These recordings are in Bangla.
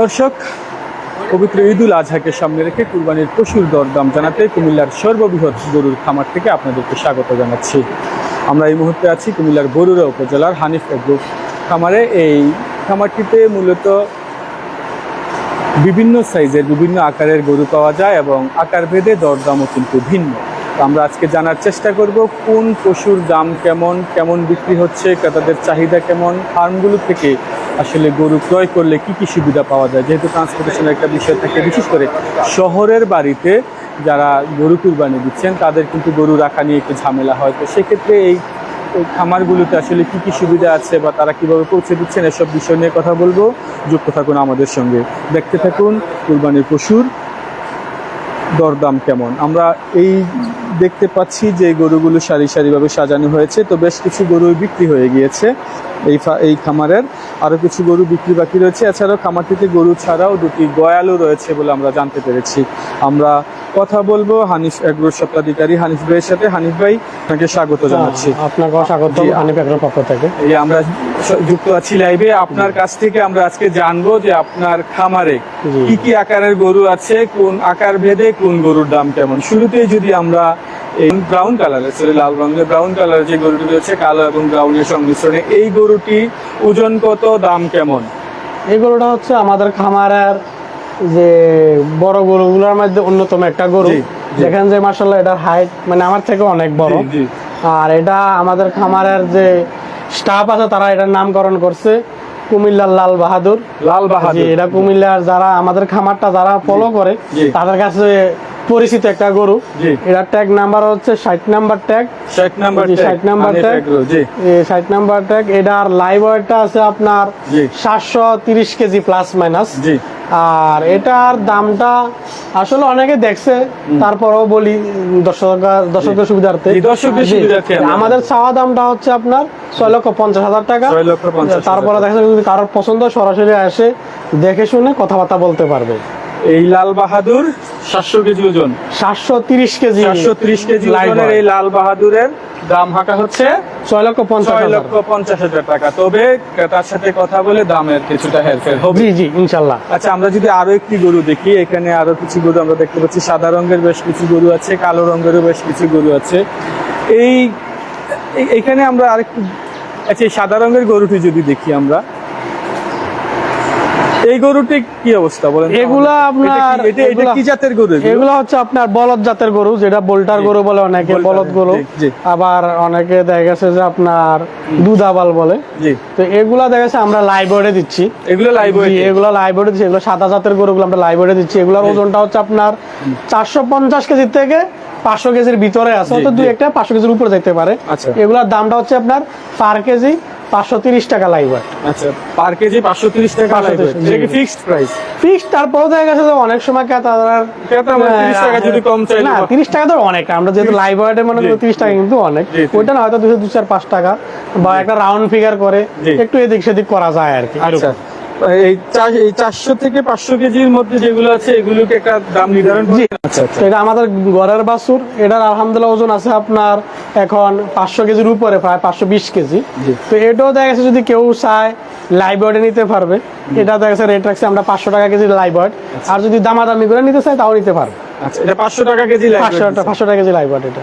দর্শক, পবিত্র ঈদুল আজহাকে সামনে রেখে কুরবানির পশুর দরদাম জানাতে কুমিল্লার সর্ববৃহৎ গরুর খামার থেকে আপনাদেরকে স্বাগত জানাচ্ছি। আমরা এই মুহূর্তে আছি কুমিল্লার বরুড়া উপজেলার হানিফ এগ্রো খামারে। এই খামারটিতে মূলত বিভিন্ন সাইজের, বিভিন্ন আকারের গরু পাওয়া যায় এবং আকার ভেদে দরদামও কিন্তু ভিন্ন। আমরা আজকে জানার চেষ্টা করব কোন পশুর দাম কেমন কেমন বিক্রি হচ্ছে, ক্রেতাদের চাহিদা কেমন, ফার্মগুলো থেকে আসলে গরু ক্রয় করলে কি কি সুবিধা পাওয়া যায়? যেহেতু ট্রান্সপোর্টেশনের একটা বিষয় থাকে, বিশেষ করে শহরের বাড়িতে যারা গরু কুরবানি দিচ্ছেন, তাদের কিন্তু গরু রাখা নিয়ে একটু ঝামেলা হয়। তো সেক্ষেত্রে এই খামারগুলোতে আসলে কি কি সুবিধা আছে বা তারা কীভাবে পৌঁছে দিচ্ছেন, এসব বিষয় নিয়ে কথা বলব। যুক্ত থাকুন আমাদের সঙ্গে। দেখতে থাকুন, কুরবানির পশুর দরদাম কেমন? আমরা এই দেখতে পাচ্ছি যে গরুগুলো সারি সারিভাবে সাজানো হয়েছে। তো বেশ কিছু গরু বিক্রি হয়ে গিয়েছে। এই এই খামারের। আরও কিছু গরু বিক্রি বাকি রয়েছে। এছাড়াও খামারটিতে গরু ছাড়াও দুটি গয়ালও রয়েছে বলে আমরা জানতে পেরেছি। আমরা কথা বলব হানিফ এগ্রোর স্বত্বাধিকারী হানিফ ভাইয়ের সাথে। হানিফ ভাই আপনাকে স্বাগত জানাচ্ছি। আপনাকে স্বাগত জি। আনিফ এগ্রোর পক্ষ থেকে। এই আমরা যুক্ত আছি লাইভে। আপনার কাছ থেকে আমরা আজকে জানব যে আপনার খামারে। কি কি আকারের গরু আছে কোন আকার ভেদে কোন গরুর দাম কেমন? শুরুতেই যদি আমরা এই ব্রাউন কালারের সরি লাল রঙের ব্রাউন কালারের যে গরুটি রয়েছে কালো এবং ব্রাউনের সংমিশ্রণে এই গরুটি ওজন কত দাম কেমন? এই গরুটা হচ্ছে আমাদের খামারের যে বড় গরুগুলোর মধ্যে অন্যতম একটা গরু। দেখেন যে মার্শাল্লাহ এটার হাইট মানে আমার থেকে অনেক বড়। আর এটা আমাদের খামারের যে স্টাফ আছে তারা এটার নামকরণ করছে কুমিল্লার লাল বাহাদুর। লাল বাহাদুর। এটা কুমিল্লার যারা আমাদের খামারটা যারা ফলো করে তাদের কাছে পরিচিত একটা গরু। জি। এটার ট্যাগ নাম্বার হচ্ছে ষাট নাম্বার ট্যাগ ষাট নাম্বার 60 নাম্বার জি। ষাট নাম্বার ট্যাগ এটার লাইভ ওয়েটটা আছে আপনার। সাতশো তিরিশ কেজি প্লাস মাইনাস জি। আর এটার দামটা আসলে অনেকে দেখছে তারপরেও বলি দর্শক দর্শকদের সুবিধার্থে। আমাদের চাওয়া দামটা হচ্ছে আপনার ছয় লক্ষ পঞ্চাশ হাজার টাকা। তারপরে। দেখা যদি কারোর পছন্দ সরাসরি এসে দেখে শুনে কথাবার্তা বলতে পারবে। এই লাল বাহাদুর সাতশো কেজি ওজন। সাতশো তিরিশ কেজি। চারশো ত্রিশ কেজি ওজনের এই লাল বাহাদুরের দাম হাঁকা হচ্ছে ছয় লক্ষ পঞ্চাশ লক্ষ পঞ্চাশ হাজার টাকা। তবে তার সাথে কথা বলে দামের কিছুটা হেরফের হবে। জি জি ইনশাল্লাহ। আচ্ছা আমরা যদি আরও একটি গরু দেখি এখানে আরও কিছু গরু আমরা দেখতে পাচ্ছি। সাদা রঙের বেশ কিছু গরু আছে কালো রঙেরও বেশ কিছু গরু আছে। এই এখানে আমরা আরেকটু আচ্ছা এই সাদা রঙের গরুটি যদি দেখি আমরা এই গরুটি কি অবস্থা বলেন এগুলা আপনার এটা- কি জাতের গরু এগুলো? হচ্ছে আপনার বলদ জাতের গরু যেটা বোল্টার গরু বলে অনেকে বলদ গরু। আবার অনেকে দেখা গেছে যে আপনার দুধাবাল বলে। তো এগুলা দেখা গেছে আমরা লাইব্রেরি দিচ্ছি। এগুলো জি, এগুলো লাইব্রেরি দিচ্ছি। এগুলো সাদা জাতের গরুগুলো আমরা লাইব্রেরি দিচ্ছি। এগুলোর ওজনটা হচ্ছে আপনার চারশো পঞ্চাশ কেজির থেকে পাঁচশো কেজির ভিতরে আছে। জি, দুই একটা পাঁচশো কেজির উপরে যেতে পারে। আচ্ছা। এগুলোর দামটা হচ্ছে আপনার পার কেজি পাঁচশো তিরিশ টাকা লাইব্রেরি আচ্ছা পার কেজি পাঁচশো তিরিশ টাকা 530 এটা কি ফিক্সড প্রাইস ফিক্সড তারপরেও দেখা গেছে যে অনেক সময় ক্রেতারা ক্রেতা আমরা 30 টাকা যদি কম চাই না বা- তিরিশ টাকা তো অনেক। আমরা যেহেতু লাইভ ওয়েটে মনে করি জি। তিরিশ টাকা কিন্তু অনেক। ওইটা না হয়তো দুশো দু চার পাঁচ টাকা। বা একটা রাউন্ড ফিগার করে একটু এদিক সেদিক করা যায় আর কি। আচ্ছা। এই এই চারশো থেকে পাঁচশো কেজির মধ্যে যেগুলো আছে এগুলোকে একটা দাম নির্ধারণ করে আচ্ছা আচ্ছা এটা আমাদের ঘরের বাছুর এটার আলহামদুলিল্লাহ ওজন আছে আপনার এখন পাঁচশো কেজির উপরে প্রায় পাঁচশো বিশ কেজি। তো এটাও দেখা গেছে যদি কেউ চায় লাইভ ওয়েটে নিতে পারবে। এটা দেখা গেছে রেট রাখছে আমরা পাঁচশো টাকা কেজি লাইভ ওয়েট আর যদি দামাদামি করে নিতে চায় তাও নিতে পারবে। আচ্ছা এটা পাঁচশো টাকা কেজি পাঁচশো টাকা পাঁচশো টাকা কেজি লাইভ ওয়েট এটা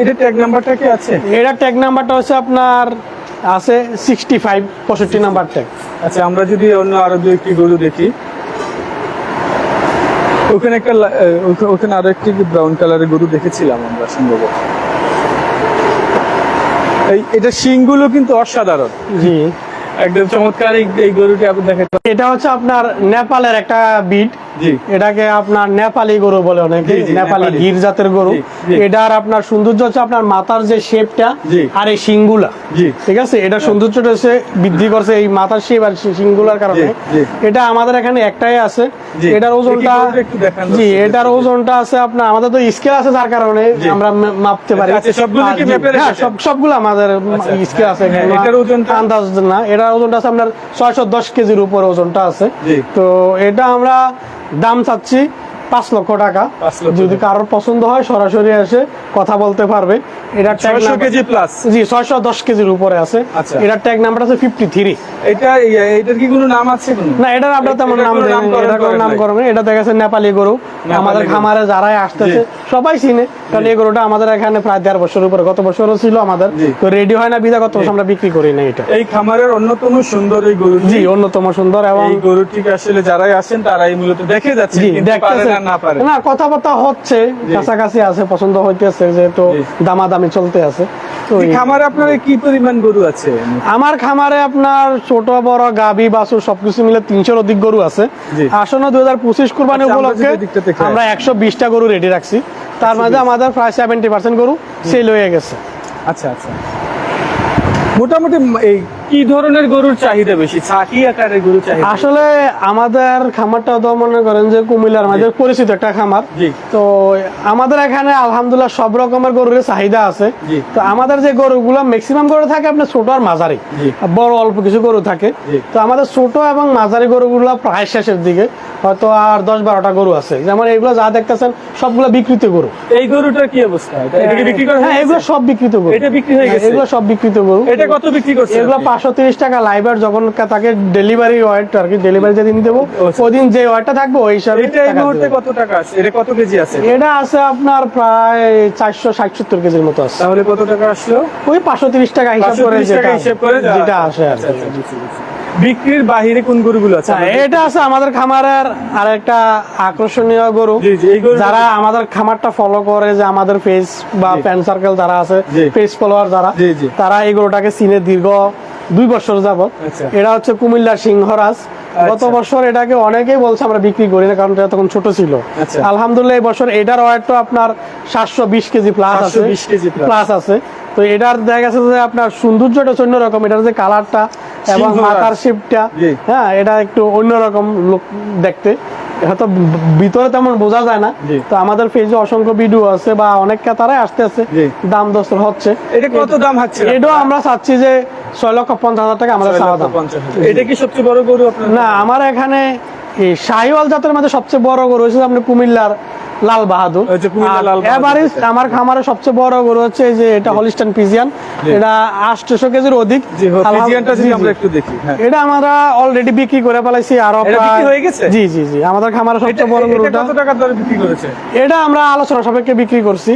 এটা ট্যাগ নাম্বারটা কি আছে? এটার ট্যাগ নাম্বারটা হচ্ছে আপনার আছে সিক্সটি ফাইভ পঁয়ষট্টি নাম্বার ট্যাগ আচ্ছা আমরা যদি অন্য আরও দু একটি গরু দেখি। ওখানে একটা ওখানে আরও একটি ব্রাউন কালারের গরু দেখেছিলাম আমরা সম্ভবত এই এটা শিংগুলো কিন্তু অসাধারণ। জি। একদম চমৎকার এই- গরুটি আপনি দেখেন। এটা হচ্ছে আপনার নেপালের একটা বিট এটাকে আপনার নেপালি গরু বলে অনেকে নেপালি। গির জাতের গরু। এটার আপনার সৌন্দর্য হচ্ছে আপনার মাথার যে শেপটা আর এই শিংগুলা। ঠিক আছে? এটা সৌন্দর্যটা হচ্ছে বৃদ্ধি করছে এই মাথার শেপ আর শিংগুলার কারণে। এটা আমাদের এখানে একটাই আছে। এটার ওজনটা জি এটার ওজনটা আছে আপনার আমাদের তো স্কেল আছে যার কারণে আমরা মাপতে পারি। আচ্ছা, মেপে হ্যাঁ, সব সবগুলো আমাদের আচ্ছা, স্কেল আছে। হ্যাঁ, এটার? আন্দাজ না। এটার ওজনটা আছে আপনার ছয়শো দশ কেজির উপর ওজনটা আছে। তো এটা আমরা দাম চাচ্ছি পাঁচ লক্ষ টাকা। যদি কারোর পছন্দ হয় সরাসরি এসে কথা বলতে পারবে। এটা ছয়শো কেজি প্লাস জি ছয়শো দশ কেজির উপরে আছে। এটার ট্যাগ নাম্বার আছে ফিফটি থ্রি এটা এটার কি কোনো নাম আছে না এটার আমরা তেমন নাম এটা কোনো নাম করবে এটা দেখা যাচ্ছে নেপালি গরু। আমাদের খামারে যারাই আসতেছে সবাই চিনে। কারণ এই গরুটা আমাদের এখানে প্রায় দেড় বছর উপরে গত বছরও ছিল আমাদের। তো রেডি হয় না বিদা গত বছর আমরা বিক্রি করি না এটা। এই খামারের অন্যতম সুন্দর এই গরু জি অন্যতম সুন্দর এবং এই গরুটিকে আসলে যারাই আসেন তারাই মূলত দেখে যাচ্ছে। দেখতেছে না কথাবার্তা হচ্ছে কাছাকাছি আছে পছন্দ হইতেছে যেহেতু দামাদামি চলতে আছে। খামারে আপনার কি পরিমাণ গরু আছে? আমার খামারে আপনার ছোট বড় গাবি বাছুর সবকিছু মিলে তিনশোর অধিক গরু আছে। আসন্ন দুই হাজার পঁচিশ কুরবানি আচ্ছা, আমরা উপলক্ষে আমরা একশো বিশটা গরু রেডি রাখছি। তার মাঝে আমাদের প্রায় সেভেন্টি পার্সেন্ট গরু সেল হয়ে গেছে। আচ্ছা আচ্ছা। মোটামুটি এই কি ধরনের গরুর চাহিদা বেশি? ছাকি আকারের গরু চাহিদা? আসলে আমাদের খামারটা তো মনে করেন যে কুমিল্লার মাঝে পরিচিত একটা খামার। তো আমাদের এখানে আলহামদুলিল্লাহ সব রকমের গরুর চাহিদা আছে। তো আমাদের যে গরুগুলো ম্যাক্সিমাম গরু থাকে আপনার ছোট আর মাঝারি। বড় অল্প কিছু গরু থাকে। তো আমাদের ছোট এবং মাঝারি গরুগুলো প্রায় শেষের দিকে। হয়তো আর দশ বারোটা গরু আছে। যেমন এগুলো যা দেখতেছেন সবগুলো বিকৃত গরু। এই গরুটার কি অবস্থা? হ্যাঁ এগুলো সব বিকৃত গরু। এটা বিক্রি হয়ে গেছে? এগুলো সব বিকৃত গরু। এটা কত বিক্রি করছে এগুলো পাঁচশো তিরিশ টাকা লাইভার যখন তাকে ডেলিভারি ওয়েট আর কি ডেলিভারি যেদিন দেবো আচ্ছা। ওই দিন যে ওয়েটটা থাকবে ওই হিসাবে এটা এই মুহূর্তে কত টাকা আছে? এটা কত কেজি আছে? এটা আছে আপনার প্রায় চারশো ষাট সত্তর কেজির মতো আছে। তাহলে কত টাকা আসলো? ওই পাঁচশো তিরিশ টাকা হিসাব করে যেটা হিসেব করে যেটা আসে আর আচ্ছা। আচ্ছা। বিক্রির বাহিরে কোন গরুগুলো আছে হ্যাঁ, এটা আছে আমাদের খামারের আর একটা আকর্ষণীয় গরু যারা আমাদের খামারটা ফলো করে যে আমাদের পেজ বা ফ্যান সার্কেল যারা আছে। পেজ ফলোয়ার যারা। তারা এই গরুটাকে চিনে দীর্ঘ দুই বছর যাবত আচ্ছা। এটা হচ্ছে কুমিল্লার সিংহরাজ গত বছর এটাকে অনেকেই বলছে আমরা বিক্রি করি না কারণ এটা তখন ছোট ছিল আচ্ছা। আলহামদুলিল্লাহ এই বছর এটার ওয়েট আপনার সাতশো বিশ কেজি প্লাস আছে 720 কেজি plus। প্লাস আছে তো এটার দেখা গেছে যে আপনার সৌন্দর্যটা হচ্ছে অন্যরকম এটার যে কালারটা এবং। মাথার শিপটা হ্যাঁ এটা একটু অন্যরকম লোক দেখতে। হয়তো ভিতরে তেমন বোঝা যায় না। তো আমাদের পেজে অসংখ্য ভিডিও আছে বা অনেক ক্রেতারাই আসতে আছে দাম দস্ত হচ্ছে। এটা কত দাম হচ্ছে? এটাও আমরা চাচ্ছি যে ছয় লক্ষ পঞ্চাশ হাজার টাকা আমাদের চাওয়া দাম। এটা কি সবচেয়ে বড় গরু না আমার এখানে শাহিওয়াল জাতের মধ্যে সবচেয়ে বড় গরু হচ্ছে আপনি কুমিল্লার লাল বাহাদুর। এভারেজ আমার খামারে সবচেয়ে বড় গরু হচ্ছে যে এটা হলিস্টান পিজিয়ান এটা আটশো কেজির অধিক। দেখি হ্যাঁ। এটা আমরা অলরেডি বিক্রি করে ফেলাইছি আরও হয়ে? জি জি জি। আমাদের খামারে সবচেয়ে বড় এটা গরুটা। আমরা আলোচনা সাপেক্ষে বিক্রি করছি?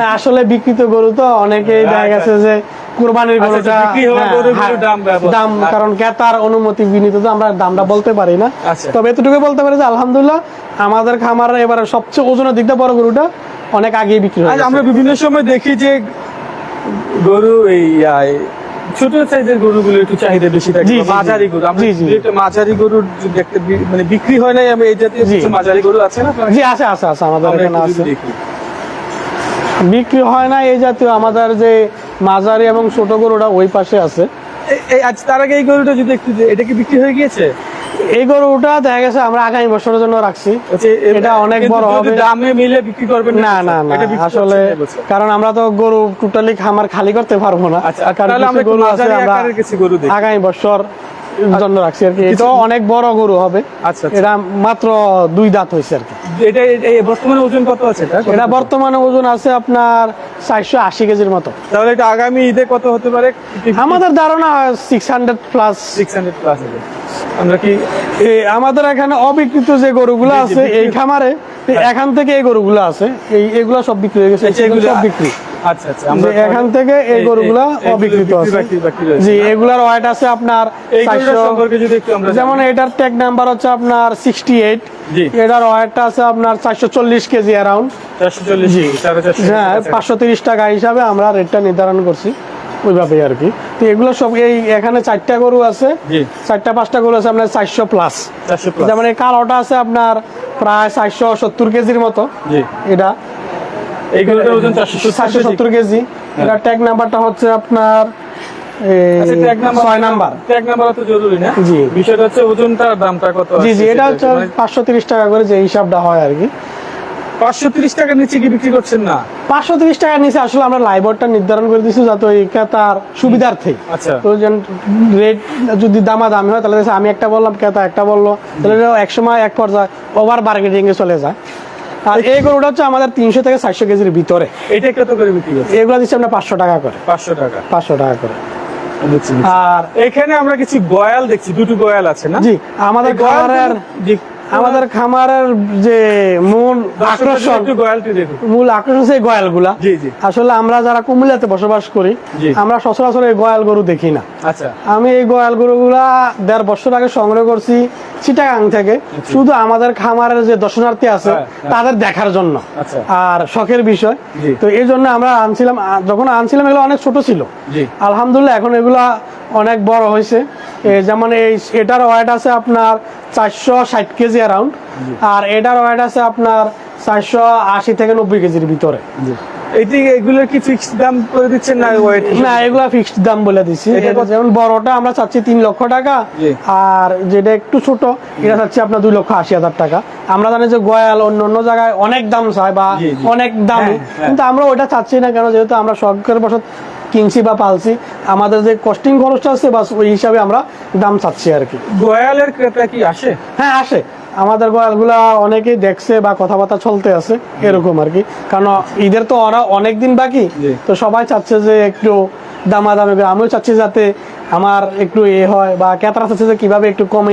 না আসলে বিক্রিত গরু তো অনেকেই দেখা আচ্ছা। গেছে যে কুরবানির আচ্ছা, গরুটা হওয়া হ্যাঁ, হ্যাঁ, দাম কারণ ক্রেতার অনুমতি বিনীত তো আমরা দামটা বলতে পারি না আচ্ছা। তবে এতটুকু বলতে পারি যে আলহামদুলিল্লাহ আমাদের এবারে সবচেয়ে ওজনের দিকটা বড় গরুটা অনেক আগেই বিক্রি আমরা বিভিন্ন সময় দেখি যে গরু এই ছোট সাইজের গরুগুলো একটু চাহিদা বেশি থাকে। মাঝারি গরু আমরা। একটা মাঝারি গরুর যে দেখতে মানে বিক্রি হয় নাই আমি এই জাতীয়। কিছু মাঝারি গরু আছে না জি আছে আছে আছে আমাদের এখানে আছে বিক্রি হয় না এই জাতীয় আমাদের যে মাঝারি এবং ছোট গরুটা ওই পাশে আছে। আজ তার আগে এই গরুটা যদি একটু এটা কি বিক্রি হয়ে গিয়েছে? এই গরুটা দেখা গেছে আমরা আগামী বছরের জন্য রাখছি। আচ্ছা, এটা অনেক বড় হবে। দামে মিলে বিক্রি করবেন না না না আসলে। কারণ আমরা তো গরু টোটালি খামার খালি করতে পারব না। আচ্ছা, তাহলে আমরা গরু আছে আমরা। আগামী বছর জন্য রাখছি আর কি। এটাও অনেক বড় গরু হবে। আচ্ছা, আচ্ছা। এটা মাত্র দুই দাঁত হয়েছে আর কি। এটা এটা- বর্তমানে ওজন কত আছে এটা? এটা বর্তমানে ওজন আছে আপনার চারশো আশি কেজির মতো। তাহলে এটা আগামী ঈদে কত হতে পারে? আমাদের ধারণা six hundred plus six hundred plus আমরা কি আমাদের এখানে অবিকৃত যে গরুগুলো আছে এই খামারে এখান থেকে এই গরুগুলো আছে। এই এগুলো সব বিক্রি হয়ে গেছে। আচ্ছা, সব বিক্রি। আচ্ছা আচ্ছা যে এখান থেকে এই এই- গরুগুলা অবিকৃত আছে বাকি- বাকি রয়েছে। জি এগুলার ওয়েট আছে আপনার এই সম্পর্কে যদি একটু আমরা যেমন এটার ট্যাগ নাম্বার হচ্ছে আপনার সিক্সটি এইট জি। এটার ওয়েটটা আছে আপনার চারশো চল্লিশ কেজি অ্যারাউন্ড 440 সাড়ে হ্যাঁ কাছাকাছি। পাঁচশো তিরিশ টাকা হিসাবে আমরা রেটটা নির্ধারণ করছি। ওইভাবেই আর কি। তো এগুলো সব এই এখানে চারটা গরু আছে। চারটা পাঁচটা গরু আছে আপনার চারশো প্লাস যেমন এই কালোটা আছে আপনার প্রায় চারশো সত্তর কেজির মতো। এটা। এই ওজন 470 কেজি। এটা ট্যাগ নাম্বারটা হচ্ছে আপনার আচ্ছা, tag number- ছয় নাম্বার। tag জরুরি না? জি। বিষয়টা হচ্ছে ওজনটা দামটা কত জি জি এটা হচ্ছে পাঁচশো তিরিশ টাকা করে যে হিসাবটা হয় আর কি। 530 টাকার নিচে কি বিক্রি করছেন না? পাঁচশো তিরিশ টাকার নিচে আসলে আমরা লাইবরটা নির্ধারণ করে দিচ্ছি যাতে ওই ক্রেতার সুবিধার্থে। আচ্ছা। তো যেন রেট যদি দামাদামি হয় তাহলে আমি একটা বললাম ক্রেতা একটা বলল তাহলে এক সময় এক পর্যায়ে ওভার বার্গেটিং এ চলে যায়। আর এই গরুটা হচ্ছে আমাদের তিনশো থেকে চারশো কেজির ভিতরে। এটা কত করে বিক্রি করছে এগুলো দিচ্ছে আমরা পাঁচশো টাকা করে। পাঁচশো টাকা। পাঁচশো টাকা করে। আর এখানে আমরা কিছু গয়াল দেখছি দুটো গয়াল আছে না? জি আমাদের খামারের আমাদের খামারের যে মূল আকর্ষণ মূল আকর্ষণ সেই গয়ালগুলা। জি জি। আসলে আমরা যারা কুমিল্লাতে বসবাস করি। আমরা সচরাচর এই গয়াল গরু দেখি না। আচ্ছা। আমি এই গয়াল গরুগুলা দেড় বছর আগে সংগ্রহ করছি। চিটাগাং থেকে শুধু আমাদের খামারের যে দর্শনার্থী আছে হ্যাঁ, হ্যাঁ। তাদের দেখার জন্য। আচ্ছা। আর শখের বিষয়। তো এই জন্য আমরা আনছিলাম যখন আনছিলাম এগুলো অনেক ছোট ছিল। আলহামদুলিল্লাহ এখন এগুলা অনেক বড় হয়েছে। যেমন এই এটার ওয়েট আছে আপনার চারশো ষাট কেজি অ্যারাউন্ড আর এটার ওয়েট আছে আপনার চারশো আশি থেকে নব্বই কেজির ভিতরে। জি এইটি এগুলোর কি ফিক্সড দাম করে দিচ্ছেন না ওয়েট না এগুলা ফিক্সড দাম বলে দিছি এটা এটা কত? যেমন বড়টা আমরা চাচ্ছি তিন লক্ষ টাকা আর যেটা একটু ছোট এটা চাচ্ছি আপনার দুই লক্ষ আশি হাজার টাকা। আমরা জানি যে গয়াল অন্য অন্য জায়গায় অনেক দাম চায় বা। অনেক দামি। হ্যাঁ, হ্যাঁ। কিন্তু আমরা ওইটা চাচ্ছি না কেন? যেহেতু আমরা শখের বসত কিনছি বা পালছি আমাদের যে কস্টিং খরচটা আছে বাস ওই হিসাবে আমরা দাম চাচ্ছি আর কি। গয়ালের ক্রেতা কি আসে? হ্যাঁ আসে। আমাদের গোয়ালগুলা অনেকেই দেখছে বা কথাবার্তা চলতে আছে এরকম আর কি। কারণ ঈদের তো ওরা অনেক দিন বাকি তো সবাই চাচ্ছে যে একটু দামাদামি করে আমিও চাচ্ছি যাতে আমার একটু এ হয় বা ক্রেতারা চাচ্ছে যে কীভাবে একটু কমে